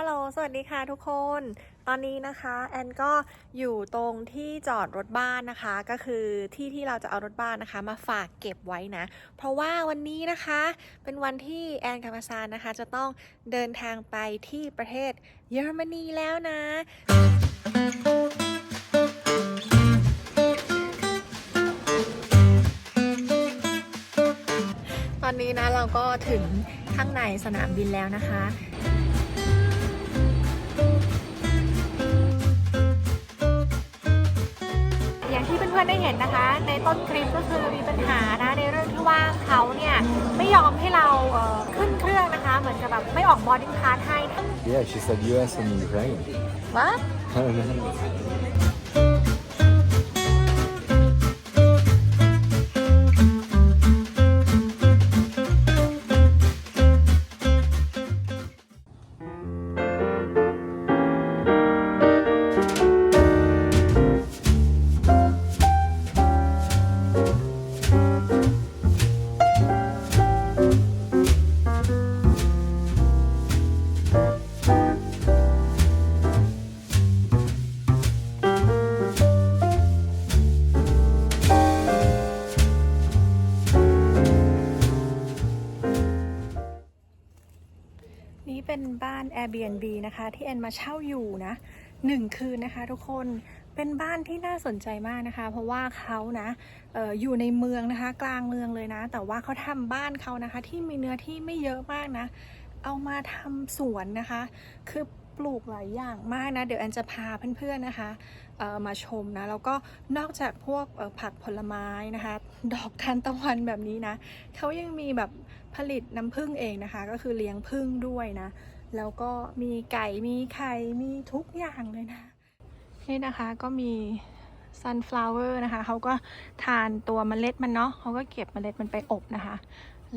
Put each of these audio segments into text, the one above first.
ฮัลโหล สวัสดีค่ะทุกคน ตอนนี้นะคะ แอนก็อยู่ตรงที่จอดรถบ้านนะคะ ก็คือที่ที่เราจะเอารถบ้านนะคะ มาฝากเก็บไว้นะ เพราะว่าวันนี้นะคะ เป็นวันที่แอนกับอาซานนะคะ จะต้องเดินทางไปที่ประเทศเยอรมนีแล้วนะตอนนี้นะเราก็ถึงข้างในสนามบินแล้วนะคะ เพื่อนๆได้เห็นนะคะ ในต้นคลิปก็คือมีปัญหานะในเรื่องที่ว่าเขาเนี่ยไม่ยอมให้เราเอ่อขึ้นเครื่องนะคะ เหมือนกับแบบไม่ออกบอร์ดิ้งพาสให้ Yeah, she said U.S. and Ukraine. วะนี่ นะคะ ที่แอนมาเช่าอยู่นะหนึ่งคืนนะคะทุกคนเป็นบ้านที่น่าสนใจมากนะคะ เพราะว่าเขานะอออยู่ในเมืองนะคะ กลางเมืองเลยนะ แต่ว่าเขาทำบ้านเขานะคะ ที่มีเนื้อที่ไม่เยอะมากนะ เอามาทำสวนนะคะ คือปลูกหลายอย่างมากนะ เดี๋ยวแอนจะพาเพื่อนๆนะคะมาชมนะ แล้วก็นอกจากพวกผักผลไม้นะคะ ดอกทานตะวันแบบนี้นะเขายังมีแบบผลิตน้ำผึ้งเองนะคะ ก็คือเลี้ยงผึ้งด้วยนะ แล้วก็มีไก่มีไข่มีทุกอย่างเลยนะ นี่นะคะก็มี sunflower นะคะเขาก็ทานตัวเมล็ดมันเนาะเขาก็เก็บเมล็ดมันไปอบนะคะ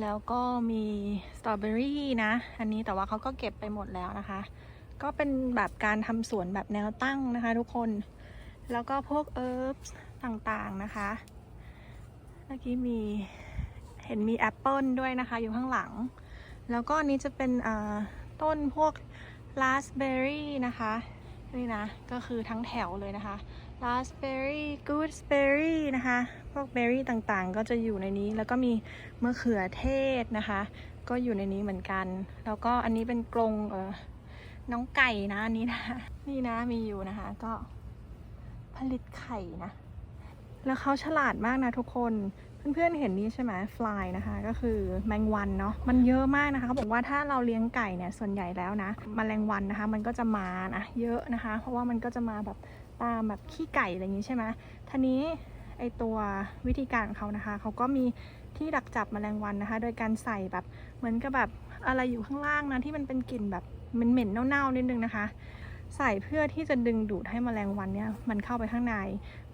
แล้วก็มีสตรอเบอรี่นะ อันนี้แต่ว่าเขาก็เก็บไปหมดแล้วนะคะ ก็เป็นแบบการทำสวนแบบแนวตั้งนะคะทุกคน แล้วก็พวกเอิร์บต่างๆนะคะเมื่อกี้มีเห็นมีแอปเปิลด้วยนะคะอยู่ข้างหลัง แล้วก็อันนี้จะเป็นอ่า ต้นพวกราสเบอร์รี่นะคะ นี่นะ ก็คือทั้งแถวเลยนะคะราสเบอร์รี่กูดสเบอร์รี่นะคะ พวกเบอร์รี่ต่างๆ ก็จะอยู่ในนี้ แล้วก็มีมะเขือเทศนะคะ ก็อยู่ในนี้เหมือนกัน แล้วก็อันนี้เป็นกรงเออน้องไก่นะอันนี้นะ นี่นะมีอยู่นะคะ ก็ผลิตไข่นะ แล้วเขาฉลาดมากนะทุกคน เพื่อนๆเห็นนี้ใช่ไหมฟลายนะคะ ก็คือแมงวันเนาะมันเยอะมากนะคะเขาบอกว่าถ้าเราเลี้ยงไก่เนี่ยส่วนใหญ่แล้วนะมแมลงวันนะคะ มันก็จะมานะเยอะนะคะ เพราะว่ามันก็จะมาแบบตามแบบขี้ไก่อะไรอย่างนี้ใช่ไหมทีนี้ไอตัววิธีการของเขานะคะเขาก็มีที่ดักจับแมลงวันนะคะ โดยการใส่แบบเหมือนกับแบบอะไรอยู่ข้างล่างนะที่มันเป็นกลิ่นแบบเหม็นๆเน่าๆนิดนึงนะคะ ใส่เพื่อที่จะดึงดูดให้แมลงวันเนี่ยมันเข้าไปข้างใน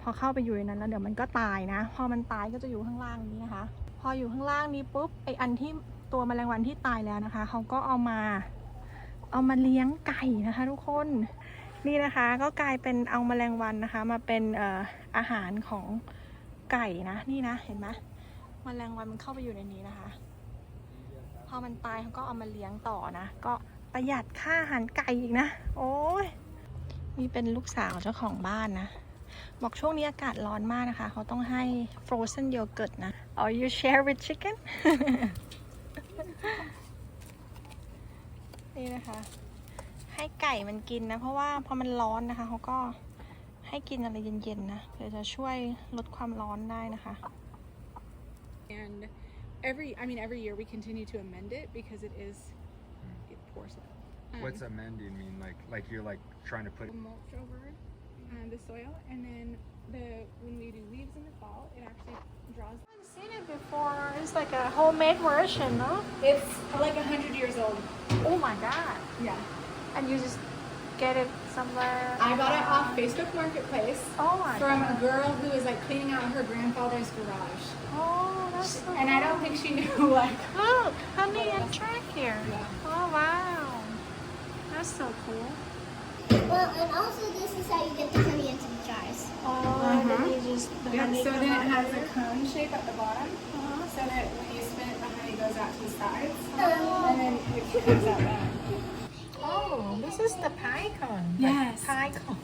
อเข้าไปอยู่ในนั้นแล้วเดี๋ยวมันก็ตายนะ พอมันตายก็จะอยู่ข้างล่างนี้นะคะ พออยู่ข้างล่างนี้ปุ๊บไออันที่ตัวแมลงวันที่ตายแล้วนะคะเขาก็เอามาเอามาเลี้ยงไก่นะคะ ทุกคนนี่นะคะ ก็กลายเป็นเอาแมลงวันนะคะ มาเป็นเอ่ออาหารของไก่นะนี่นะเห็นไหมแมลงวันมันเข้าไปอยู่ในนี้นะคะ พอมันตายเขาก็เอามาเลี้ยงต่อนะ ก็ประหยัดค่าอาหารไก่อีกนะ โอ้ยนี่เป็นลูกสาวเจ้าของบ้านนะ บอกช่วงนี้อากาศร้อนมากนะคะ เขาต้องให้ frozen yogurt นะ Are you share with chicken นี่นะคะ ให้ไก่มันกินนะ เพราะว่าพอมันร้อนนะคะ เขาก็ให้กินอะไรเย็นๆนะเพื่อจะช่วยลดความร้อนได้นะคะ and every i mean every year we continue to amend it because it is it pours up um, What's amending mean? Like, like you're like trying to put. mulch over um, the soil and then the when we do leaves in the fall it actually draws I've seen it before. It's like a homemade version no? It's like a hundred years old. Oh my god. Yeah. And you just get it somewhere? I got it off facebook marketplace oh my from god. a girl who was like cleaning out her grandfather's garage. Oh that's so and i don't think she knew like Look, honey and track here. Yeah. Oh wow, that's so cool. Well, and also this is how you get the honey into the jars. Oh, and then you just the Yep, honey so then it has here. a cone shape at the bottom, uh-huh. so that when you spin it, the honey goes out to the sides, Oh. and then it comes out back. Oh, this is the pine cone Yes. pine cone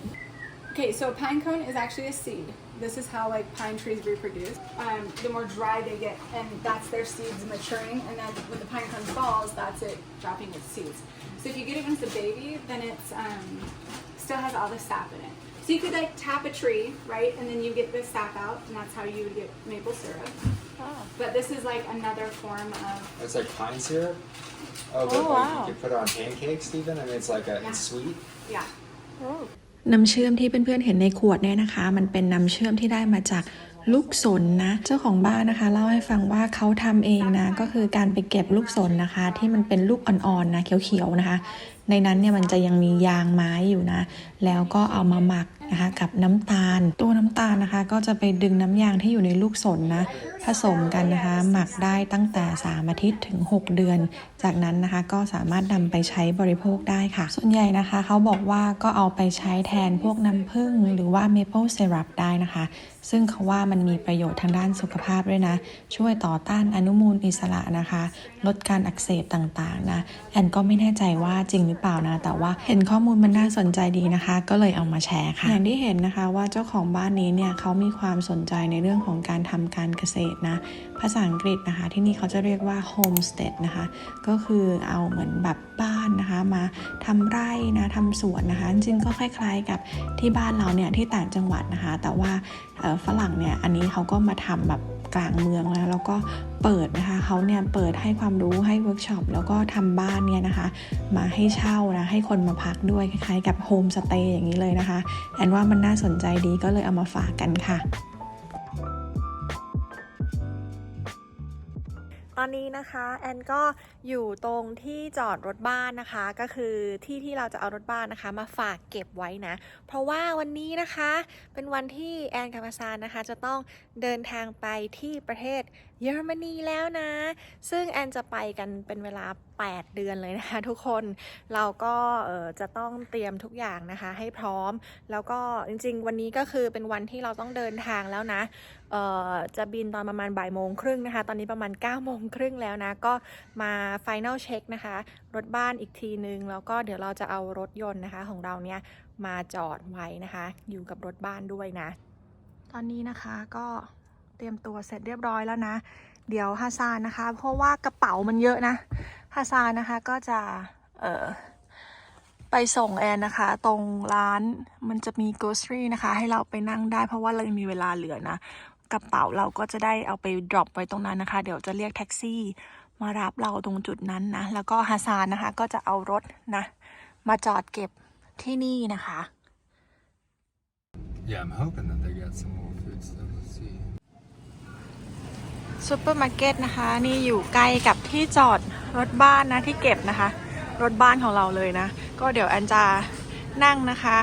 Okay, so a pine cone is actually a seed. This is how like pine trees reproduce. Um, the more dry they get, and that's their seeds maturing. And then when the pine cone falls, that's it dropping its seeds. So if you get it when it's a baby, then it's um, still has all the sap in it. So you could like tap a tree, right, and then you get the sap out, and that's how you would get maple syrup. But this is like another form of It's like pine syrup. Oh, but Oh, like wow. you could put it on pancakes even. I mean, it's like a Yeah. it's sweet. yeah. น้ำเชื่อมที่เพื่อนๆเห็นในขวดเนี่ยนะคะ มันเป็นน้ำเชื่อมที่ได้มาจาก ลูกสนนะ เจ้าของบ้านนะคะเล่าให้ฟังว่าเขาทำเองนะ ก็คือการไปเก็บลูกสนนะคะ ที่มันเป็นลูกอ่อนๆนะเขียวๆนะคะ ในนั้นเนี่ยมันจะยังมียางไม้อยู่นะ แล้วก็เอามาหมัก นะคะกับน้ำตาล ตัวน้ำตาลนะคะ ก็จะไปดึงน้ำยางที่อยู่ในลูกสนนะผสมกันนะคะ หมักได้ตั้งแต่ 3 อาทิตย์ถึง 6 เดือน จากนั้นนะคะก็สามารถนำไปใช้บริโภคได้ค่ะ ส่วนใหญ่นะคะเขาบอกว่าก็เอาไปใช้แทนพวกน้ำผึ้งหรือว่า maple syrup ได้นะคะ ซึ่งเขาว่ามันมีประโยชน์ทางด้านสุขภาพด้วยนะ ช่วยต่อต้านอนุมูลอิสระนะคะ ลดการอักเสบต่างๆนะแอนก็ไม่แน่ใจว่าจริงหรือเปล่านะ แต่ว่าเห็นข้อมูลมันน่าสนใจดีนะคะ ก็เลยเอามาแชร์ค่ะอย่างที่เห็นนะคะว่าเจ้าของบ้านนี้เนี่ยเขามีความสนใจในเรื่องของการทำการเกษตรนะ ภาษาอังกฤษนะคะ ที่นี่เขาจะเรียกว่า homestead นะคะ ก็คือเอาเหมือนแบบบ้านนะคะ มาทำไร่นะทำสวนนะคะ จริงๆก็คล้ายๆกับที่บ้านเราเนี่ยที่ต่างจังหวัดนะคะ แต่ว่าฝรั่งเนี่ยอันนี้เขาก็มาทำแบบ กลางเมืองแล้วแล้วก็เปิดนะคะเขาเนี่ยเปิดให้ความรู้ให้เวิร์กช็อปแล้วก็ทำบ้านเนี่ยนะคะ มาให้เช่านะให้คนมาพักด้วยคล้ายๆ กับโฮมสเตย์อย่างนี้เลยนะคะแอนว่ามันน่าสนใจดีก็เลยเอามาฝากกันค่ะ อนนี้นะคะแอนก็อยู่ตรงที่จอดรถบ้านนะคะ ก็คือที่ที่เราจะเอารถบ้านนะคะ มาฝากเก็บไว้นะ เพราะว่าวันนี้นะคะ เป็นวันที่แอนกับอาซานนะคะ จะต้องเดินทางไปที่ประเทศเยอรมนีแล้วนะ ซึ่งแอนจะไปกันเป็นเวลา 8 เดือนเลยนะคะทุกคนเราก็เออจะต้องเตรียมทุกอย่างนะคะให้พร้อม แล้วก็จริงๆ วันนี้ก็คือเป็นวันที่เราต้องเดินทางแล้วนะเออจะบินตอนประมาณบ่ายโมงครึ่งนะคะ ตอนนี้ประมาณ9ก้าโมงครึ่งแล้วนะ ก็มา Final Check นะคะ รถบ้านอีกทีนึง แล้วก็เดี๋ยวเราจะเอารถยนต์นะคะของเราเนี่ยมาจอดไว้นะคะ อยู่กับรถบ้านด้วยนะ ตอนนี้นะคะก็ รียมตัวเสร็จเรียบร้อยแล้วนะ เดี๋ยวฮาซานนะคะ เพราะว่ากระเป๋ามันเยอะนะฮาซานนะคะก็จะเออไปส่งแอนนะคะ ตรงร้านมันจะมี grocery นะคะ ให้เราไปนั่งได้ เพราะว่าเรายังมีเวลาเหลือนะกระเป๋าเราก็จะได้เอาไป drop ไว้ตรงนั้นนะคะ เดี๋ยวจะเรียกแท็กซี่มารับเราตรงจุดนั้นนะ แล้วก็ฮาซานนะคะก็จะเอารถนะ มาจอดเก็บที่นี่นะคะ Yeah, I'm hoping that they got some more food stuff. ซูเปอร์มาร์เก็ตนะคะ นี่อยู่ใกล้กับที่จอดรถบ้านนะที่เก็บนะคะ รถบ้านของเราเลยนะ ก็เดี๋ยวแอนจะนั่งนะคะ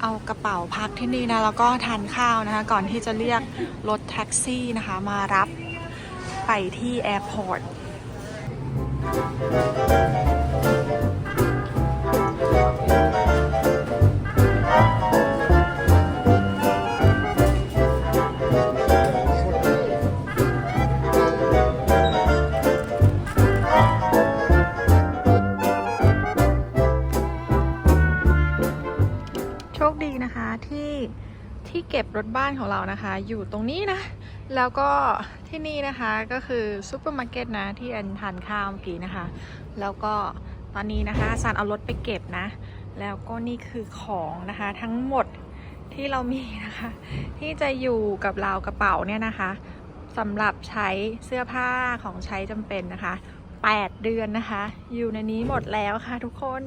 เอากระเป๋าพักที่นี่นะ แล้วก็ทานข้าวนะคะ ก่อนที่จะเรียกรถแท็กซี่นะคะ มารับไปที่แอร์พอร์ต เก็บรถบ้านของเรานะคะ อยู่ตรงนี้นะ แล้วก็ที่นี่นะคะก็คือซูเปอร์มาร์เก็ตนะที่แอนทานข้าวเมื่อกี้นะคะ แล้วก็ตอนนี้นะคะซันเอารถไปเก็บนะ แล้วก็นี่คือของนะคะทั้งหมดที่เรามีนะคะ ที่จะอยู่กับเรากระเป๋าเนี่ยนะคะสำหรับใช้เสื้อผ้าของใช้จำเป็นนะคะ 8 เดือนนะคะ อยู่ในนี้หมดแล้วค่ะทุกคน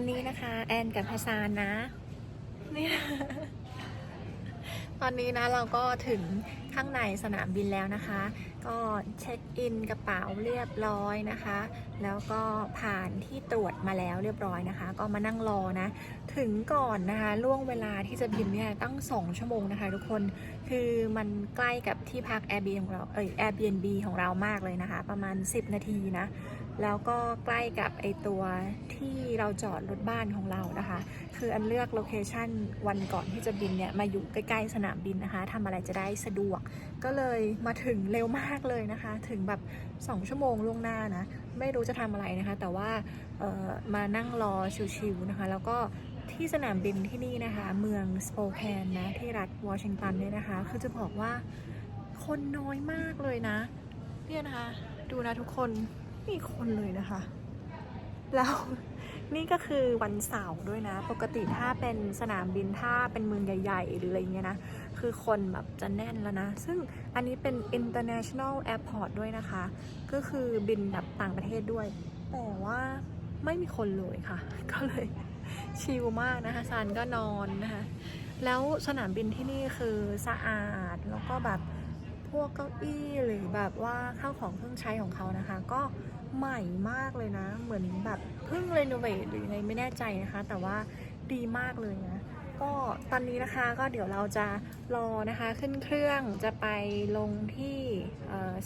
อนนี้นะคะ แอนกับพาซานนะนี่ตอนนี้นะเราก็ถึงข้างในสนามบินแล้วนะคะ ก็เช็คอินกระเป๋าเรียบร้อยนะคะ แล้วก็ผ่านที่ตรวจมาแล้วเรียบร้อยนะคะ ก็มานั่งรอนะ ถึงก่อนนะคะล่วงเวลาที่จะบินเนี่ยตั้ง 2 ชั่วโมงนะคะ ทุกคนคือมันใกล้กับที่พัก Airbnb ของเราเออ Airbnb ของเรามากเลยนะคะ ประมาณ 10 นาทีนะ แล้วก็ใกล้กับไอตัวที่เราจอดรถบ้านของเรานะคะ คืออันเลือกโลเคชันวันก่อนที่จะบินเนี่ย มาอยู่ใกล้ๆสนามบินนะคะทำอะไรจะได้สะดวก ก็เลยมาถึงเร็วมากเลยนะคะ ถึงแบบ 2 ชั่วโมงล่วงหน้านะ ไม่รู้จะทำอะไรนะคะ แต่ว่ามานั่งรอชิวๆนะคะ แล้วก็ที่สนามบินที่นี่นะคะ เมืองสโปแคนนะ ที่รัฐวอชิงตันเนี่ยนะคะ คือจะบอกว่าคนน้อยมากเลยนะ เนี่ยนะคะ ดูนะทุกคน ม่มีคนเลยนะคะ แล้วนี่ก็คือวันเสาร์ด้วยนะ ปกติถ้าเป็นสนามบินถ้าเป็นเมืองใหญ่ ๆ หรืออะไรเงี้ยนะ คือคนแบบจะแน่นแล้วนะ ซึ่งอันนี้เป็น international airport ด้วยนะคะ ก็คือบินแบบต่างประเทศด้วย แต่ว่าไม่มีคนเลยค่ะ ก็เลยชิลมากนะคะซานก็นอนนะคะ แล้วสนามบินที่นี่คือสะอาดแล้วก็แบบพวกเก้าอี้หรือแบบว่าข้าวของเครื่องใช้ของเขานะคะ ก็ ใหม่มากเลยนะ เหมือนแบบเพิ่งรีโนเวทหรือยังไงไม่แน่ใจนะคะ แต่ว่าดีมากเลยนะ ก็ตอนนี้นะคะก็เดี๋ยวเราจะรอนะคะขึ้นเครื่องจะไปลงที่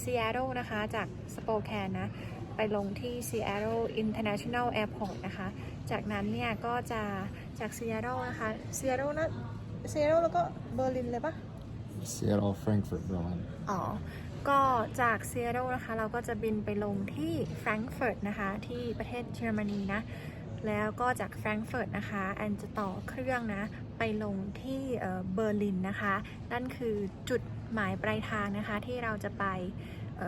ซีแอตเทิลนะคะ จากสโปแคนนะ ไปลงที่ Seattle International Airport นะคะ จากนั้นเนี่ยก็จะจาก Seattle นะคะ Seattle นะ Seattle แล้วก็เบอร์ลินเลยปะ Seattle, Frankfurt, Berlin. อ๋อ ก็จาก Seattle นะคะ เราก็จะบินไปลงที่แฟรงก์เฟิร์ตนะคะ ที่ประเทศเยอรมนีนะ แล้วก็จากแฟรงก์เฟิร์ตนะคะแอนจะต่อเครื่องนะ ไปลงที่เบอร์ลินนะคะ นั่นคือจุดหมายปลายทางนะคะที่เราจะไปเ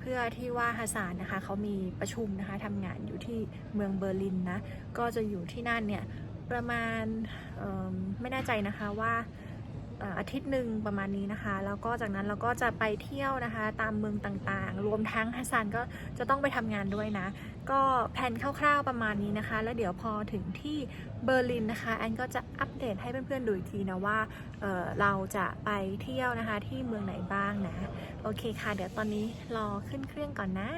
เพื่อที่ว่าฮาซานนะคะเขามีประชุมนะคะทำงานอยู่ที่เมืองเบอร์ลินนะ ก็จะอยู่ที่นั่นเนี่ยประมาณไม่แน่ใจนะคะว่า อาทิตย์หนึ่งประมาณนี้นะคะ แล้วก็จากนั้นเราก็จะไปเที่ยวนะคะ ตามเมืองต่างๆ รวมทั้งฮัสซันก็จะต้องไปทำงานด้วยนะ ก็แผนคร่าวๆประมาณนี้นะคะ แล้วเดี๋ยวพอถึงที่เบอร์ลินนะคะแอนก็จะอัปเดตให้เพื่อนๆดูอีกทีนะว่าเเราจะไปเที่ยวนะคะที่เมืองไหนบ้างนะ โอเคค่ะ เดี๋ยวตอนนี้รอขึ้นเครื่องก่อนนะ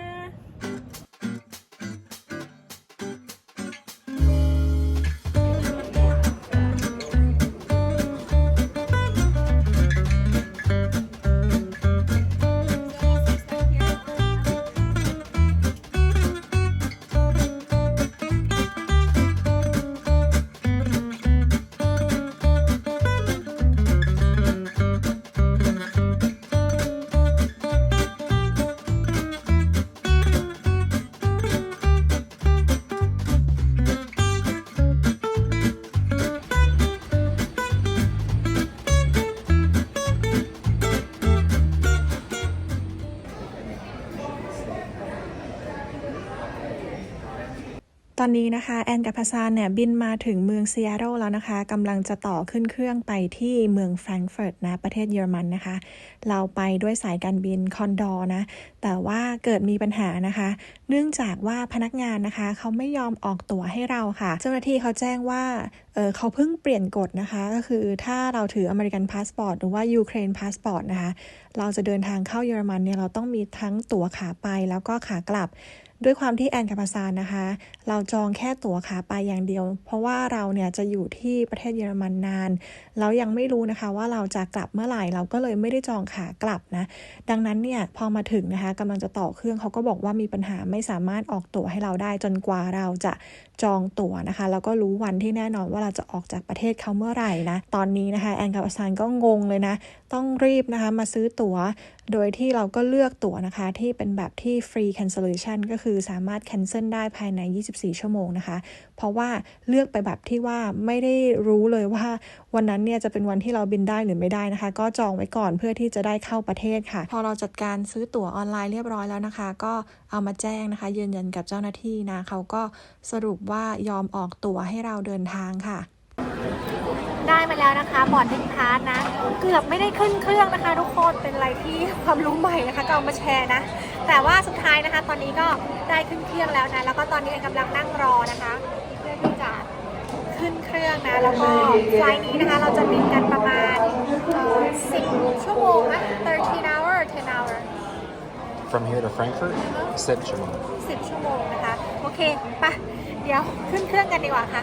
ตอนนี้นะคะแอนกับพาซานเนี่ยบินมาถึงเมืองซีแอตเทิลแล้วนะคะกำลังจะต่อขึ้นเครื่องไปที่เมืองแฟรงก์เฟิร์ตนะประเทศเยอรมันนะคะ เราไปด้วยสายการบินคอนดอร์นะแต่ว่าเกิดมีปัญหานะคะ เนื่องจากว่าพนักงานนะคะเขาไม่ยอมออกตั๋วให้เราค่ะ เจ้าหน้าที่เขาแจ้งว่าเออเขาเพิ่งเปลี่ยนกฎนะคะ ก็คือถ้าเราถืออเมริกันพาสปอร์ตหรือว่ายูเครนพาสปอร์ตนะคะเราจะเดินทางเข้าเยอรมันเนี่ยเราต้องมีทั้งตั๋วขาไปแล้วก็ขากลับ ด้วยความที่แอนกับพาซานนะคะ เราจองแค่ตั๋วขาไปอย่างเดียว เพราะว่าเราเนี่ยจะอยู่ที่ประเทศเยอรมันนาน เรายังไม่รู้นะคะว่าเราจะกลับเมื่อไหร่เราก็เลยไม่ได้จองขากลับนะ ดังนั้นเนี่ยพอมาถึงนะคะกำลังจะต่อเครื่องเขาก็บอกว่ามีปัญหาไม่สามารถออกตั๋วให้เราได้จนกว่าเราจะ จองตั๋วนะคะ แล้วก็รู้วันที่แน่นอนว่าเราจะออกจากประเทศเขาเมื่อไหร่นะ ตอนนี้นะคะแอนกับอาซานก็งงเลยนะ ต้องรีบนะคะมาซื้อตั๋ว โดยที่เราก็เลือกตั๋วนะคะที่เป็นแบบที่ free cancellation ก็คือสามารถ cancel ได้ภายใน 24 ชั่วโมงนะคะ เพราะว่าเลือกไปแบบที่ว่าไม่ได้รู้เลยว่า วันนั้นเนี่ยจะเป็นวันที่เราบินได้หรือไม่ได้นะคะ ก็จองไว้ก่อนเพื่อที่จะได้เข้าประเทศค่ะ พอเราจัดการซื้อตั๋วออนไลน์เรียบร้อยแล้วนะคะ ก็เอามาแจ้งนะคะ ยืนยันกับเจ้าหน้าที่นะเขาก็สรุปว่ายอมออกตั๋วให้เราเดินทางค่ะ ได้มาแล้วนะคะบอร์ดดิ้งพาสนะ เกือบไม่ได้ขึ้นเครื่องนะคะทุกคนเป็นอะไรที่ความรู้ใหม่นะคะก็เอามาแชร์นะ แต่ว่าสุดท้ายนะคะ ตอนนี้ก็ได้ขึ้นเครื่องแล้วนะแล้วก็ตอนนี้กำลังนั่งรอนะคะเพื่อที่จะ ขึ้นเครื่องนะ แล้วก็ไฟล์นี้นะคะ เราจะบินกันประมาณเอ่อ10ชั่วโมงไหม13 hour or 10 hour From here to Frankfurt, sit Shimon. 10ชั่วโมงนะคะ โอเคปะเดี๋ยวขึ้นเครื่องกันดีกว่าค่ะ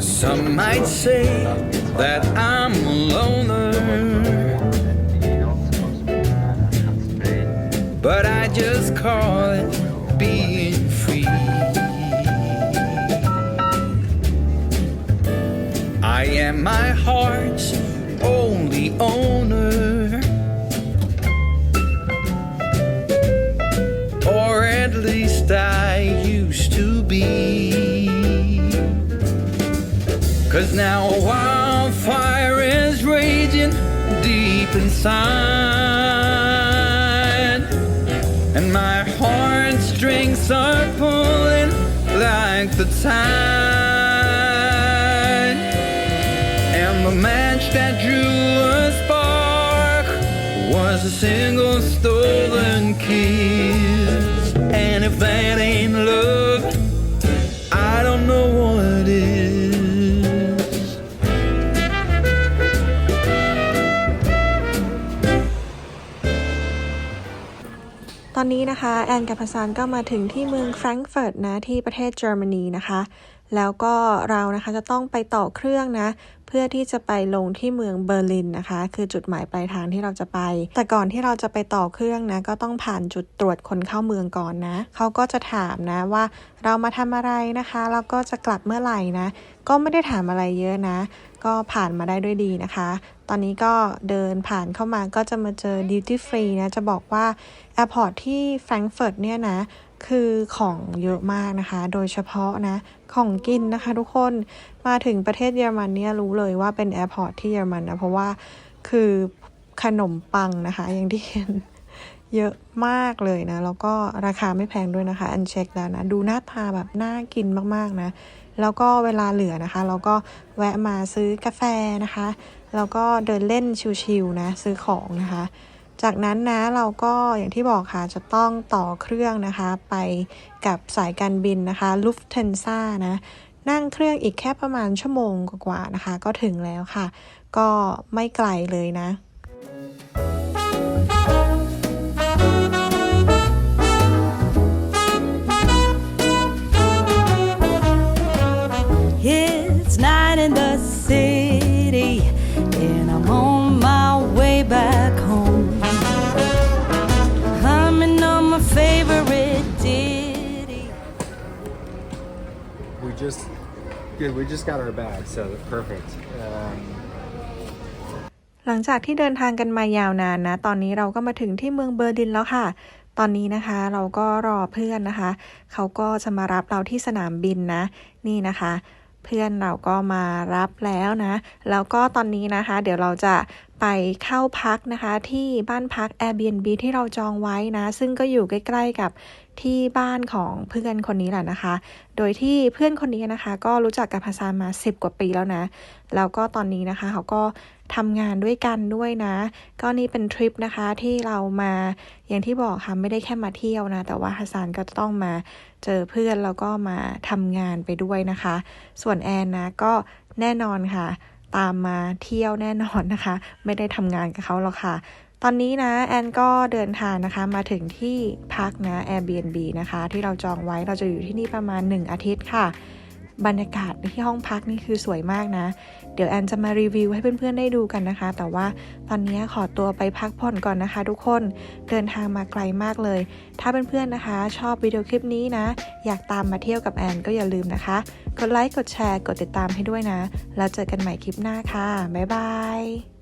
Some might say that I'm a Cause now a wildfire is raging deep inside. And my heartstrings are pulling like the tide. And the match that drew a spark was a single ตอนนี้นะคะแอนกับพัสานก็มาถึงที่เมืองแฟรงก์เฟิร์ตนะที่ประเทศเยอรมนีนะคะ แล้วก็เรานะคะจะต้องไปต่อเครื่องนะเพื่อที่จะไปลงที่เมืองเบอร์ลินนะคะ คือจุดหมายปลายทางที่เราจะไป แต่ก่อนที่เราจะไปต่อเครื่องนะ ก็ต้องผ่านจุดตรวจคนเข้าเมืองก่อนนะ เขาก็จะถามนะว่าเรามาทำอะไรนะคะ แล้วก็จะกลับเมื่อไหร่นะ ก็ไม่ได้ถามอะไรเยอะนะ ก็ผ่านมาได้ด้วยดีนะคะ ตอนนี้ก็เดินผ่านเข้ามาก็จะมาเจอ duty free นะ จะบอกว่าแอร์พอร์ตที่แฟรงก์เฟิร์ตเนี่ยนะ คือของเยอะมากนะคะ โดยเฉพาะนะ ของกินนะคะทุกคน มาถึงประเทศเยอรมันเนี่ยรู้เลยว่าเป็นแอร์พอร์ตที่เยอรมันนะ เพราะว่าคือขนมปังนะคะ อย่างที่เห็นเยอะมากเลยนะ แล้วก็ราคาไม่แพงด้วยนะคะ อันเช็คแล้วนะ ดูหน้าตาแบบน่ากินมาก ๆ นะ แล้วก็เวลาเหลือนะคะ เราก็แวะมาซื้อกาแฟนะคะ แล้วก็เดินเล่นชิวๆนะซื้อของนะคะ จากนั้นนะเราก็อย่างที่บอกค่ะจะต้องต่อเครื่องนะคะ ไปกับสายการบินนะคะลุฟเทนซ่านะนั่งเครื่องอีกแค่ประมาณชั่วโมงกว่าๆนะคะ ก็ถึงแล้วค่ะ ก็ไม่ไกลเลยนะ good. We just got our bag, so perfect. Um, หลังจากที่เดินทางกันมายาวนานนะ ตอนนี้เราก็มาถึงที่เมืองเบอร์ลินแล้วค่ะ ตอนนี้นะคะเราก็รอเพื่อนนะคะ เขาก็จะมารับเราที่สนามบินนะ นี่นะคะ เพื่อนเราก็มารับแล้วนะ แล้วก็ตอนนี้นะคะ เดี๋ยวเราจะไปเข้าพักนะคะที่บ้านพัก Airbnb ที่เราจองไว้นะ ซึ่งก็อยู่ใกล้ ๆ กับ ที่บ้านของเพื่อนคนนี้แหละนะคะ โดยที่เพื่อนคนนี้นะคะ ก็รู้จักกับพาซานมา 10 กว่าปีแล้วนะ แล้วก็ตอนนี้นะคะเขาก็ทำงานด้วยกันด้วยนะ ก็นี่เป็นทริปนะคะที่เรามาอย่างที่บอกค่ะไม่ได้แค่มาเที่ยวนะ แต่ว่าฮัสซานก็ต้องมาเจอเพื่อนแล้วก็มาทำงานไปด้วยนะคะ ส่วนแอนนะก็แน่นอนค่ะ ตามมาเที่ยวแน่นอนนะคะ ไม่ได้ทำงานกับเขาหรอกค่ะ ตอนนี้นะแอนก็เดินทางนะคะมาถึงที่พักนะ Airbnb นะคะ ที่เราจองไว้เราจะอยู่ที่นี่ประมาณ 1 อาทิตย์ค่ะ บรรยากาศที่ห้องพักนี่คือสวยมากนะ เดี๋ยวแอนจะมารีวิวให้เพื่อนๆได้ดูกันนะคะ แต่ว่าตอนนี้ขอตัวไปพักผ่อนก่อนนะคะ ทุกคนเดินทางมาไกลมากเลย ถ้าเพื่อนๆนะคะ ชอบวิดีโอคลิปนี้นะ อยากตามมาเที่ยวกับแอนก็อย่าลืมนะคะกดไลค์กดแชร์กดติดตามให้ด้วยนะ แล้วเจอกันใหม่คลิปหน้าค่ะบ๊ายบาย